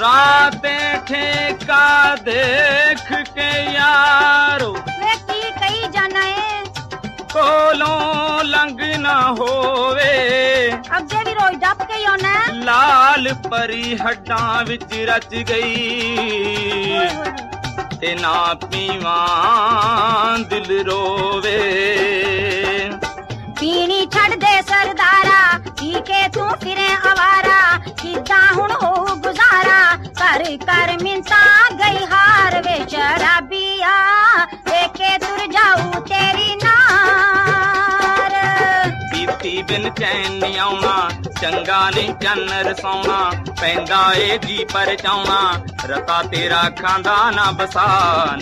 ਰਾਤੇ ਠੇਕਾ ਦੇਖ ਕੇ ਯਾਰੋ ਵੇ ਕੀ ਕਹੀ ਜਾਣਾ ਏ ਕੋਲੋਂ ਲੰਘ ਨਾ ਹੋਵੇ ਅੱਗੇ ਵੀ ਰੋਜ਼ ਡੱਪ ਕੇ ਹੀ ਆਉਣਾ ਹੈ। ਲਾਲ ਪਰੀ ਹੱਡਾਂ ਵਿੱਚ ਰਚ ਓਏ ਗਈ ਹੋਏ ਹੋਏ। ਤੇ ਨਾ ਪੀਵਾਂ ਦਿਲ ਰੋਵੇ ਪੀਣੀ ਛੱਡ ਦੇ ਸਰਦਾਰਾ ਪੀ ਕੇ ਤੂੰ ਫਿਰੇ ਆਵਾਰਾ ਕਿੱਦਾਂ ਹੁਣ ਹੋ ਗੁਜ਼ਾਰਾ। ਕਰ ਕਰ ਮਿੰਤਾ ਗਈ ਹਾਰ ਵੇ ਸ਼ਰਾਬੀਆ ਵੇਖੇ ਤੁਰ ਜਾਊ ਤੇਰੀ ਨਾਰ। ਪੀਤੀ ਬਿਨ ਚੈਨ ਨੀ ਆਉਣਾ, ਚੰਗਾ ਨਹੀਂ ਚੰਨ ਰਸਾਉਣਾ, ਪੈਂਦਾ ਏ ਜੀ ਪਰ ਰਤਾ ਤੇਰਾ ਖਾਂਦਾ ਨਾ ਬਸਾ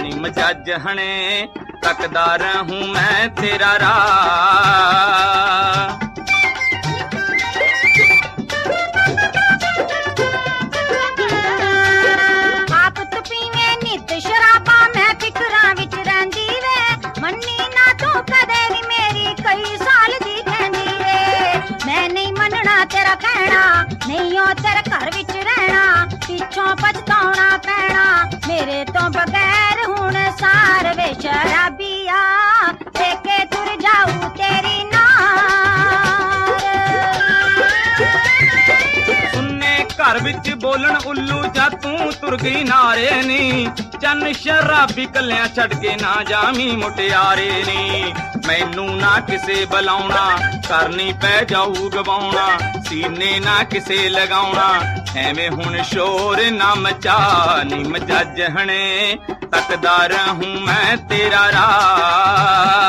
ਨੀ ਮਜੱਜ ਹਣੇ, ਤੱਕਦਾ ਰਹੂੰ ਮੈਂ ਤੇਰਾ ਰਾਹ। ਤੇਰਾ ਕਹਿਣਾ, ਨਹੀਂ ਉਹ ਤੇਰੇ ਘਰ ਵਿੱਚ ਰਹਿਣਾ, ਪਿੱਛੋਂ ਪਛਤਾਉਣਾ ਪੈਣਾ। ਮੇਰੇ ਤੋਂ ਬਗੈਰ ਹੁਣ ਸਾਰ ਵੇ ਸ਼ਰਾਬੀਆ ਘਰ ਵਿੱਚ ਬੋਲਣ ਉੱਲੂ ਜਾਂ ਤੂੰ ਤੁਰ ਗਈ ਨਾਰੇ ਨੀ। ਚੰਨ ਸ਼ਰਾਬੀ ਕੱਲਿਆਂ ਛੱਡ ਕੇ ਨਾ ਜਾਵੀਂ ਮੁਟਿਆਰੇ ਨੀ। ਮੈਨੂੰ ਨਾ ਕਿਸੇ ਬੁਲਾਉਣਾ ਕਰਨੀ ਪੈ ਜਾਊ ਗਵਾਉਣਾ। ਸੀਨੇ ਨਾ ਕਿਸੇ ਲਗਾਉਣਾ, ਐਵੇਂ ਹੁਣ ਸ਼ੋਰ ਨਾ ਮਚਾ। ਨੀ ਮਜੱਜ ਹਣੇ, ਤੱਕਦਾ ਰਹੂੰ ਮੈਂ ਤੇਰਾ ਰਾਹ।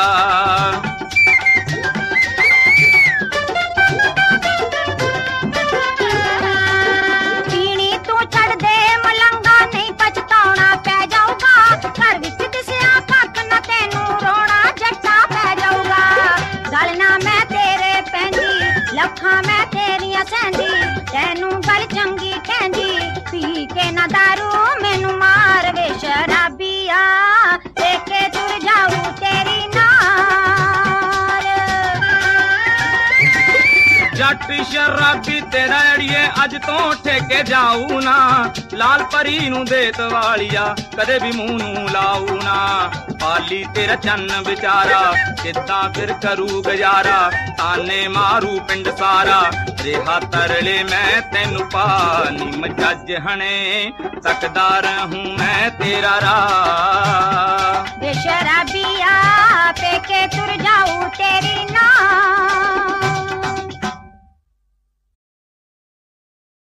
चांदी ਜੱਟ ਸ਼ਰਾਬੀ ਤੇਰਾ ਅੜੀਏ, ਅੱਜ ਤੋਂ ਠੇਕੇ ਜਾਊ ਨਾ। ਲਾਲ ਪਰੀ ਨੂੰ ਦੇਤ ਵਾਲੀਆ ਕਦੇ ਵੀ ਮੂੰਹ ਨੂੰ ਲਾਊ ਨਾ। ਪਾਲੀ ਤੇਰਾ ਚੰਨ ਵਿਚਾਰਾ, ਕਿੱਦਾਂ ਫਿਰ ਕਰੂ ਗੁਜ਼ਾਰਾ? ਤਾਨੇ ਮਾਰੂ ਪਿੰਡ ਸਾਰਾ ਰਿਹਾ ਤਰਲੇ ਮੈਂ ਤੈਨੂੰ ਪਾਣੀ ਮਜੱਜ ਹਣੇ, ਤੱਕਦਾ ਰਹੂੰ ਮੈਂ ਤੇਰਾ ਰਾ ਵੇ ਪੇਕੇ ਤੁਰ ਜਾਊ